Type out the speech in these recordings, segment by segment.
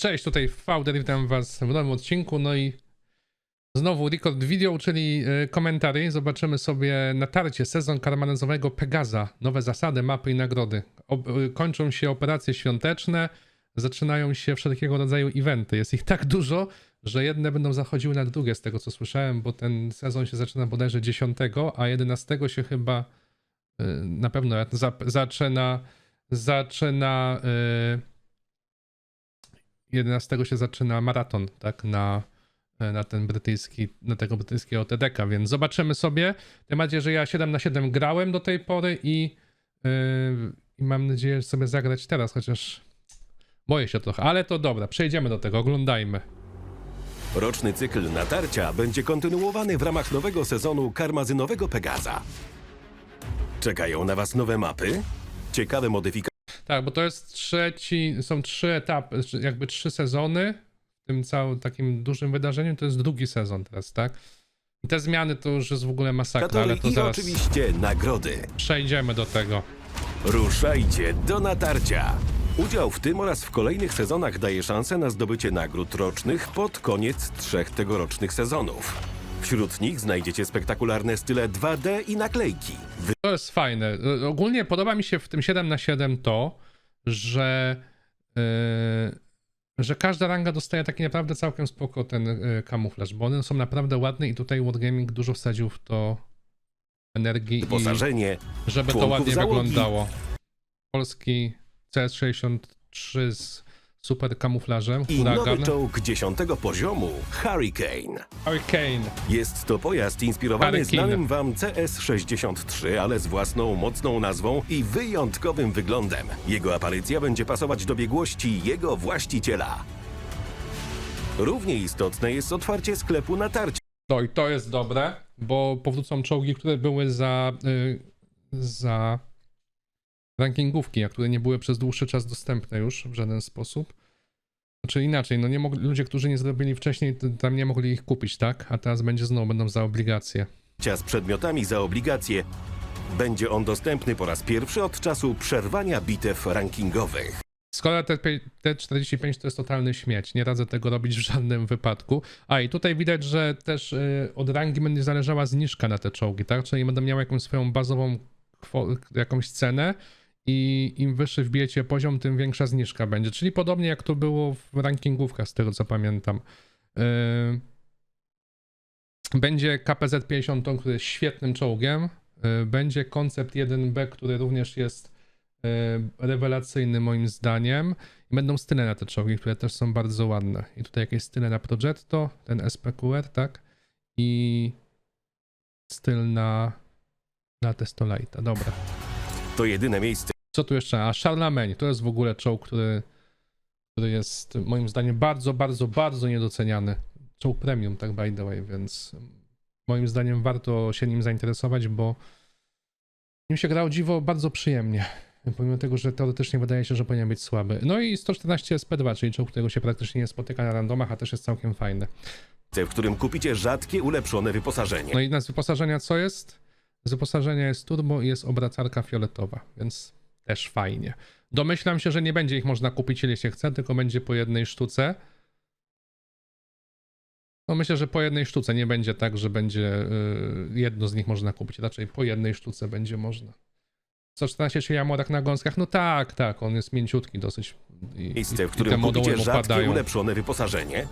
Cześć, tutaj Fauder, witam was w nowym odcinku, no i znowu record video, czyli e, komentary. Zobaczymy sobie natarcie sezon karmanezowego Pegaza, nowe zasady, mapy i nagrody. Ob- e, kończą się operacje świąteczne, zaczynają się wszelkiego rodzaju eventy. Jest ich tak dużo, że jedne będą zachodziły na drugie, z tego co słyszałem, bo ten sezon się zaczyna bodajże 10, a 11 się chyba e, na pewno za- zaczyna zaczyna e, 11 się zaczyna maraton, tak, na, na ten brytyjski, na tego brytyjskiego TDK, więc zobaczymy sobie. Tym bardziej, że ja 7 na 7 grałem do tej pory i, yy, i mam nadzieję, że sobie zagrać teraz, chociaż boję się trochę, ale to dobra, przejdziemy do tego, oglądajmy. Roczny cykl natarcia będzie kontynuowany w ramach nowego sezonu karmazynowego Pegaza. Czekają na Was nowe mapy, ciekawe modyfikacje Tak, bo to jest trzeci, są trzy etapy, czy jakby trzy sezony w tym całym takim dużym wydarzeniu, to jest drugi sezon teraz, tak? I te zmiany to już jest w ogóle masakra, ale to i zaraz oczywiście nagrody. przejdziemy do tego. Ruszajcie do natarcia! Udział w tym oraz w kolejnych sezonach daje szansę na zdobycie nagród rocznych pod koniec trzech tegorocznych sezonów. Wśród nich znajdziecie spektakularne style 2D i naklejki. To jest fajne. Y, Ogólnie podoba mi się w tym 7 na 7 to, że, yy, że każda ranga dostaje taki naprawdę całkiem spoko ten yy, kamuflaż, bo one są naprawdę ładne i tutaj Wargaming dużo wsadził w to energii Wyposażenie i żeby to ładnie załogi. wyglądało. Polski CS63 z super kamuflażem, i huragan, nowy czołg 10 poziomu Hurricane. Hurricane. Jest to pojazd inspirowany Hurricane. znanym wam CS-63, ale z własną mocną nazwą i wyjątkowym wyglądem. Jego aparycja będzie pasować do biegłości jego właściciela. Równie istotne jest otwarcie sklepu natarcia. No i to jest dobre, bo powrócą czołgi, które były za, y, za rankingówki, a które nie były przez dłuższy czas dostępne już w żaden sposób. Znaczy inaczej, no nie mogli, ludzie, którzy nie zrobili wcześniej, tam nie mogli ich kupić, tak? A teraz będzie znowu, będą za obligacje. z przedmiotami za obligacje. Będzie on dostępny po raz pierwszy od czasu przerwania bitew rankingowych. Skoro te, pie- te 45 to jest totalny śmieć, nie radzę tego robić w żadnym wypadku. A i tutaj widać, że też y, od rangi będzie zależała zniżka na te czołgi, tak? Czyli będą miały jakąś swoją bazową jakąś cenę i im wyższy wbijecie poziom, tym większa zniżka będzie. Czyli podobnie jak to było w rankingówkach, z tego co pamiętam. Y, będzie KPZ 50, który jest świetnym czołgiem. Y, Będzie koncept 1B, który również jest e, rewelacyjny moim zdaniem. I będą style na te czołgi, które też są bardzo ładne. I tutaj jakieś style na Progetto, ten SPQR, tak? I styl na, na Testolite'a. Dobra. To jedyne miejsce, Co tu jeszcze? A Charlemagne to jest w ogóle czołg, który, który jest moim zdaniem bardzo, bardzo, bardzo niedoceniany. Czołg premium, tak by the way, więc moim zdaniem warto się nim zainteresować, bo nim się gra o dziwo bardzo przyjemnie. Pomimo tego, że teoretycznie wydaje się, że powinien być słaby. No i 114 SP2, czyli czołg, którego się praktycznie nie spotyka na randomach, a też jest całkiem fajny. w którym kupicie rzadkie, ulepszone wyposażenie. No i z wyposażenia co jest? Z wyposażenia jest turbo i jest obracarka fioletowa, więc też fajnie. Domyślam się, że nie będzie ich można kupić ile się chce, tylko będzie po jednej sztuce. No myślę, że po jednej sztuce nie będzie tak, że będzie y, jedno z nich można kupić. Raczej po jednej sztuce będzie można. 114 się jamorak na gąskach? No tak, tak, on jest mięciutki dosyć. I, Miejsce, w którym kupicie rzadkie, ulepszone wyposażenie.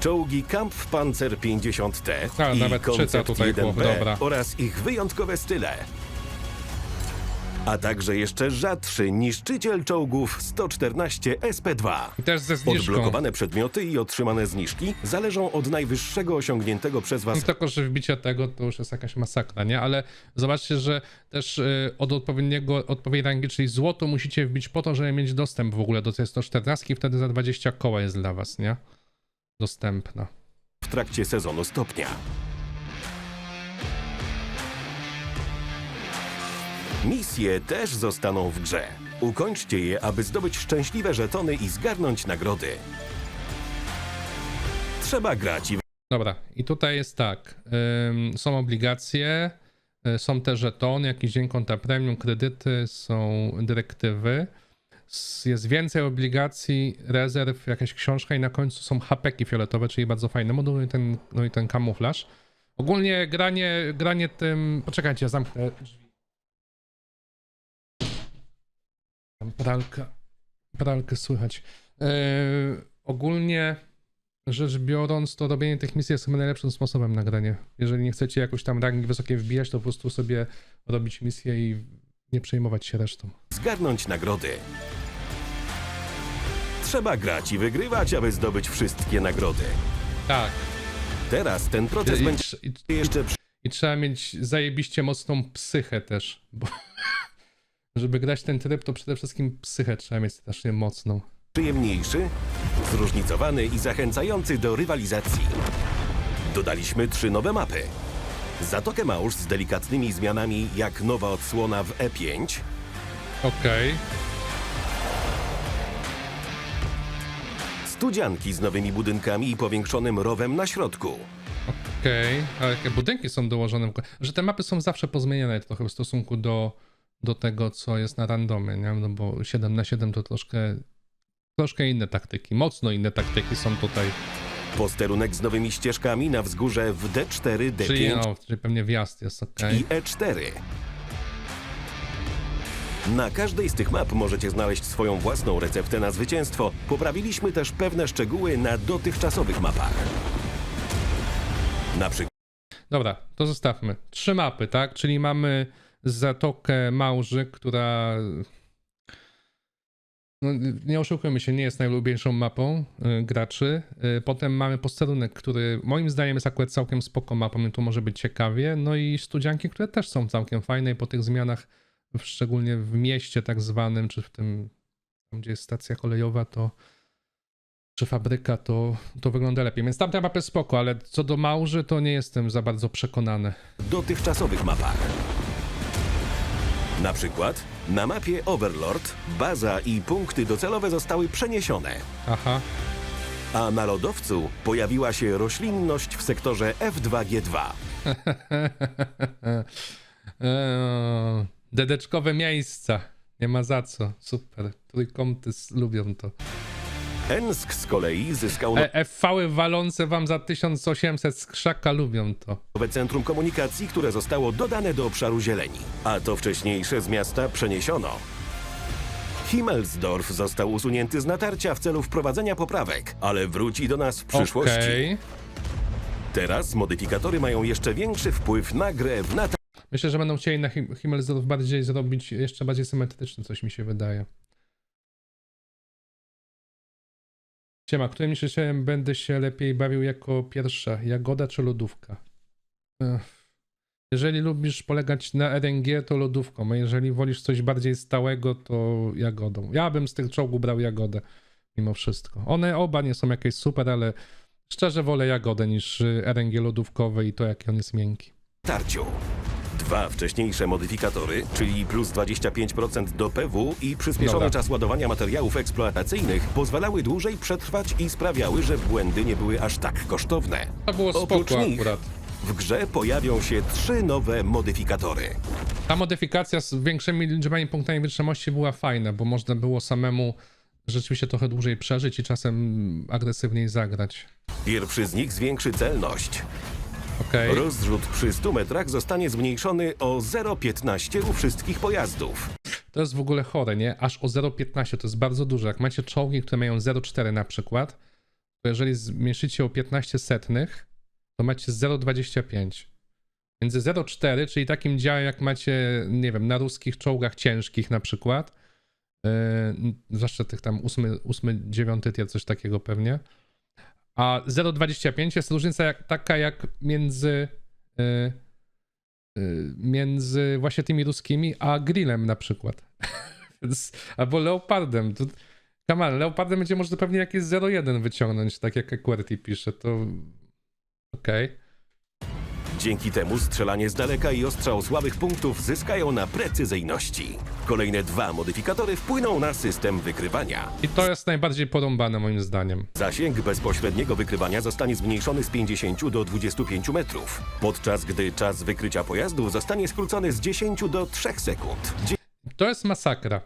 Czołgi Kampfpanzer 50T A, i nawet czyta tutaj 1B chłop, dobra. oraz ich wyjątkowe style. A także jeszcze rzadszy niszczyciel czołgów 114 SP2. I też ze zniżką. Odblokowane przedmioty i otrzymane zniżki zależą od najwyższego osiągniętego przez Was No tylko, że wbicie tego to już jest jakaś masakra, nie? Ale zobaczcie, że też y, od odpowiedniego, odpowiedniej rangi, czyli złoto musicie wbić po to, żeby mieć dostęp w ogóle do tej 114 i wtedy za 20 koła jest dla was, nie? Dostępna. w trakcie sezonu stopnia. Misje też zostaną w grze. Ukończcie je, aby zdobyć szczęśliwe żetony i zgarnąć nagrody. Trzeba grać i Dobra, i tutaj jest tak. są obligacje, y, są te żetony, jakiś dzień konta premium, kredyty, są dyrektywy. jest więcej obligacji, rezerw, jakaś książka i na końcu są hapeki fioletowe, czyli bardzo fajne moduły i ten, no i ten kamuflaż. Ogólnie granie, granie tym... Poczekajcie, ja zamknę drzwi. Pralka, pralkę słychać. Yy, ogólnie rzecz biorąc, to robienie tych misji jest chyba najlepszym sposobem na granie. Jeżeli nie chcecie jakoś tam rangi wysokie wbijać, to po prostu sobie robić misję i nie przejmować się resztą. zgarnąć nagrody. Trzeba grać i wygrywać, aby zdobyć wszystkie nagrody. Tak. Teraz ten proces I, będzie i, jeszcze I trzeba mieć zajebiście mocną psychę też, bo żeby grać ten tryb, to przede wszystkim psychę trzeba mieć strasznie mocną. przyjemniejszy, zróżnicowany i zachęcający do rywalizacji. Dodaliśmy trzy nowe mapy. Zatokę Małż z delikatnymi zmianami jak nowa odsłona w E E5, Okej. studzianki z nowymi budynkami i powiększonym rowem na środku. Okej, ale jakie budynki są dołożone? w ogóle? Że te mapy są zawsze pozmieniane trochę w stosunku do, do tego, co jest na randomie, nie? No bo 7 na 7 to troszkę, troszkę inne taktyki, mocno inne taktyki są tutaj. Posterunek z nowymi ścieżkami na wzgórze w D4, D5 Czyli, no, czyli pewnie wjazd jest, okej. i E4. Na każdej z tych map możecie znaleźć swoją własną receptę na zwycięstwo. Poprawiliśmy też pewne szczegóły na dotychczasowych mapach. Na przykład Dobra, to zostawmy. Trzy mapy, tak? Czyli mamy Zatokę Małży, która. No, nie oszukujmy się, nie jest najlubieńszą mapą y, graczy. Y, potem mamy posterunek, który moim zdaniem jest akurat całkiem spoko mapą i tu może być ciekawie. No i studzianki, które też są całkiem fajne i po tych zmianach, szczególnie w mieście tak zwanym, czy w tym, gdzie jest stacja kolejowa, to czy fabryka, to, to wygląda lepiej. Więc tamte mapy spoko, ale co do małży, to nie jestem za bardzo przekonany. dotychczasowych mapach. Na przykład na mapie Overlord baza i punkty docelowe zostały przeniesione, Aha. a na lodowcu pojawiła się roślinność w sektorze F2G2. Eee, Dedeczkowe miejsca. Nie ma za co. Super. Trójkąty s- lubią to. Ensk z kolei zyskał E, FV walące wam za 1800 z krzaka lubią to. nowe centrum komunikacji, które zostało dodane do obszaru zieleni, a to wcześniejsze z miasta przeniesiono. Himmelsdorf został usunięty z natarcia w celu wprowadzenia poprawek, ale wróci do nas w przyszłości. Okej. Teraz modyfikatory mają jeszcze większy wpływ na grę w natarciu. Myślę, że będą chcieli na Him- Himmelsdorf bardziej zrobić jeszcze bardziej symetryczny, coś mi się wydaje. Siema, którym się będę się lepiej bawił jako pierwsza? Jagoda czy lodówka? Jeżeli lubisz polegać na RNG, to lodówką, a jeżeli wolisz coś bardziej stałego, to jagodą. Ja bym z tych czołgów brał jagodę, mimo wszystko. One oba nie są jakieś super, ale szczerze wolę jagodę niż RNG lodówkowe i to, jaki on jest miękki. tarciu. Dwa wcześniejsze modyfikatory, czyli plus 25% do PW i przyspieszony Dobra. czas ładowania materiałów eksploatacyjnych, pozwalały dłużej przetrwać i sprawiały, że błędy nie były aż tak kosztowne. To było Oprócz spoko nich akurat. w grze pojawią się trzy nowe modyfikatory. Ta modyfikacja z większymi liczbami punktami wytrzymałości była fajna, bo można było samemu rzeczywiście trochę dłużej przeżyć i czasem agresywniej zagrać. Pierwszy z nich zwiększy celność. Okej. Rozrzut przy 100 metrach zostanie zmniejszony o 0,15 u wszystkich pojazdów. To jest w ogóle chore, nie? Aż o 0,15 to jest bardzo dużo. Jak macie czołgi, które mają 0,4 na przykład, to jeżeli zmniejszycie o 15 setnych, to macie 0,25. Między 0,4, czyli takim działem jak macie, nie wiem, na ruskich czołgach ciężkich na przykład, yy, zwłaszcza tych tam 8, 8 9 tier, coś takiego pewnie, a 0,25 jest różnica jak, taka jak między yy, yy, między właśnie tymi ruskimi a grillem na przykład. Albo leopardem. To, come on, leopardem będzie można pewnie jakieś 0,1 wyciągnąć, tak jak QWERTY pisze, to okej. Dzięki temu strzelanie z daleka i ostrzał słabych punktów zyskają na precyzyjności. Kolejne dwa modyfikatory wpłyną na system wykrywania. I to jest najbardziej porąbane moim zdaniem. Zasięg bezpośredniego wykrywania zostanie zmniejszony z 50 do 25 metrów, podczas gdy czas wykrycia pojazdu zostanie skrócony z 10 do 3 sekund. To jest masakra.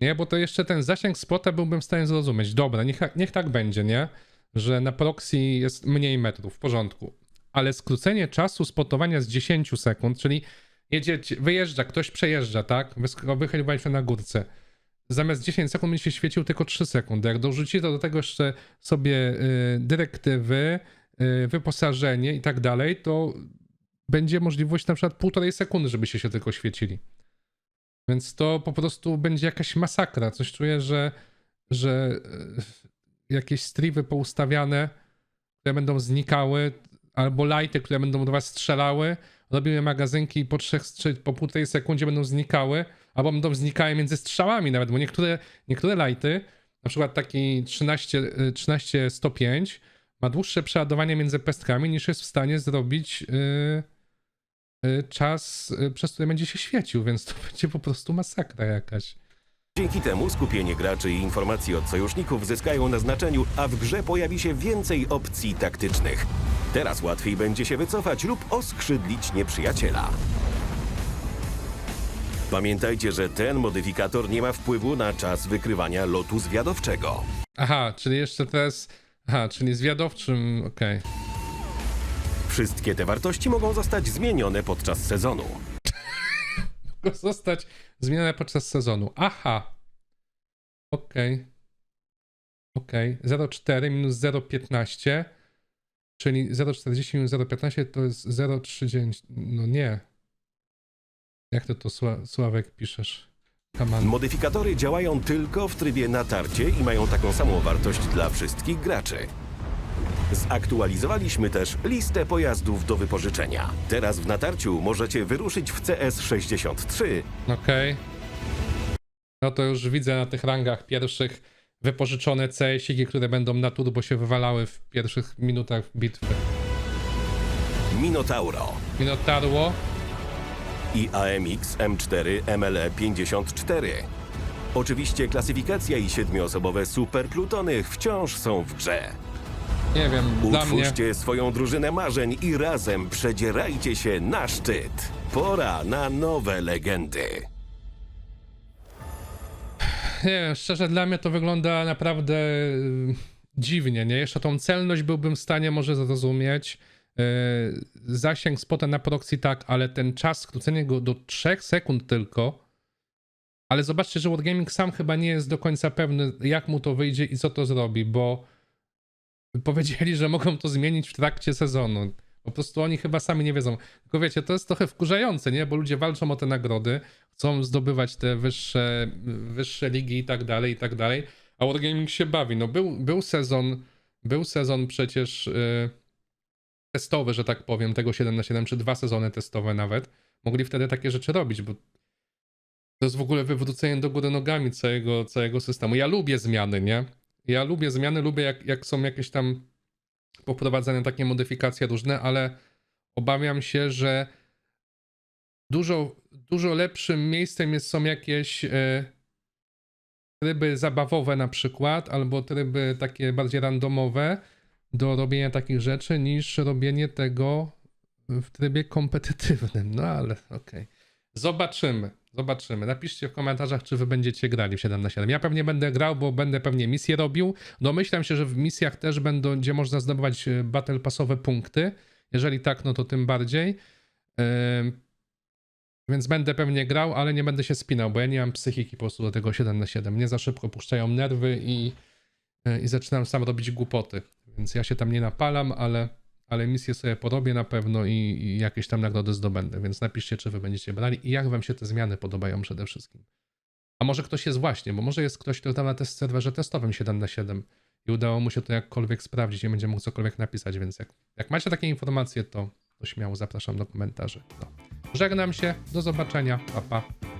Nie, bo to jeszcze ten zasięg spota byłbym w stanie zrozumieć. Dobra, niech, niech tak będzie, nie? Że na proxy jest mniej metrów, w porządku. Ale skrócenie czasu spotowania z 10 sekund, czyli jedziecie, wyjeżdża, ktoś przejeżdża, tak? Wychyliła się na górce. Zamiast 10 sekund mi się świecił tylko 3 sekundy. Jak dorzucicie do tego jeszcze sobie y, dyrektywy, y, wyposażenie i tak dalej, to będzie możliwość na przykład półtorej sekundy, żebyście się tylko świecili. Więc to po prostu będzie jakaś masakra. Coś czuję, że, że e, jakieś strivy poustawiane, które będą znikały, albo lighty, które będą do was strzelały, robimy magazynki i po trzech, po półtorej sekundzie będą znikały, albo będą znikały między strzałami nawet, bo niektóre, niektóre lighty, na przykład taki 13, y, 13 105 ma dłuższe przeładowanie między pestkami niż jest w stanie zrobić yy, yy, czas, yy, przez który będzie się świecił, więc to będzie po prostu masakra jakaś. Dzięki temu skupienie graczy i informacji od sojuszników zyskają na znaczeniu, a w grze pojawi się więcej opcji taktycznych. Teraz łatwiej będzie się wycofać lub oskrzydlić nieprzyjaciela. Pamiętajcie, że ten modyfikator nie ma wpływu na czas wykrywania lotu zwiadowczego. Aha, czyli jeszcze teraz, aha, czyli zwiadowczym, okej. Wszystkie te wartości mogą zostać zmienione podczas sezonu. Mogą zostać zmienione podczas sezonu. Aha. Okej. Okej. 0,4 minus 0,15. Czyli 0,40 minus 0,15 to jest 0,30. No nie. Jak ty to Sła- Sławek piszesz? On. Modyfikatory działają tylko w trybie natarcie i mają taką samą wartość dla wszystkich graczy. Zaktualizowaliśmy też listę pojazdów do wypożyczenia. Teraz w natarciu możecie wyruszyć w CS63 Okej. No to już widzę na tych rangach pierwszych wypożyczone CS-iki, które będą na turbo się wywalały w pierwszych minutach bitwy. Minotauro Minotarło. i AMX M4 MLE 54. Oczywiście klasyfikacja i siedmioosobowe superplutony wciąż są w grze. Nie wiem, dla mnie... Utwórzcie swoją drużynę marzeń i razem przedzierajcie się na szczyt. Pora na nowe legendy. Nie szczerze dla mnie to wygląda naprawdę y, dziwnie, nie? Jeszcze tą celność byłbym w stanie może zrozumieć. Y, Zasięg spota na proxy tak, ale ten czas, skrócenie go do 3 sekund tylko. Ale zobaczcie, że Wargaming sam chyba nie jest do końca pewny, jak mu to wyjdzie i co to zrobi, bo powiedzieli, że mogą to zmienić w trakcie sezonu. Po prostu oni chyba sami nie wiedzą. Tylko wiecie, to jest trochę wkurzające, nie? Bo ludzie walczą o te nagrody, chcą zdobywać te wyższe, wyższe ligi i tak dalej, i tak dalej. A Wargaming się bawi. No był, był sezon, był sezon przecież yy, testowy, że tak powiem, tego 7 na 7 czy dwa sezony testowe nawet. Mogli wtedy takie rzeczy robić, bo to jest w ogóle wywrócenie do góry nogami całego, całego systemu. Ja lubię zmiany, nie? Ja lubię zmiany, lubię jak, jak są jakieś tam poprowadzane takie modyfikacje różne, ale obawiam się, że dużo, dużo lepszym miejscem jest, są jakieś e, tryby zabawowe na przykład, albo tryby takie bardziej randomowe do robienia takich rzeczy, niż robienie tego w trybie kompetytywnym. No ale okej. Zobaczymy. Zobaczymy. Napiszcie w komentarzach, czy wy będziecie grali w 7 na 7. Ja pewnie będę grał, bo będę pewnie misje robił. Domyślam się, że w misjach też będą, będzie można zdobywać e, battle passowe punkty. Jeżeli tak, no to tym bardziej. Ym, Więc będę pewnie grał, ale nie będę się spinał, bo ja nie mam psychiki po prostu do tego 7 na 7. Mnie za szybko puszczają nerwy i, e, i zaczynam sam robić głupoty. Więc ja się tam nie napalam, ale, ale misję sobie porobię na pewno i, i jakieś tam nagrody zdobędę. Więc napiszcie, czy wy będziecie brali i jak wam się te zmiany podobają przede wszystkim. A może ktoś jest właśnie, bo może jest ktoś, kto tam na test serwerze testowym 7 na 7 i udało mu się to jakkolwiek sprawdzić i będzie mógł cokolwiek napisać, więc jak, jak macie takie informacje, to, to śmiało zapraszam do komentarzy. No. Żegnam się, do zobaczenia, pa pa.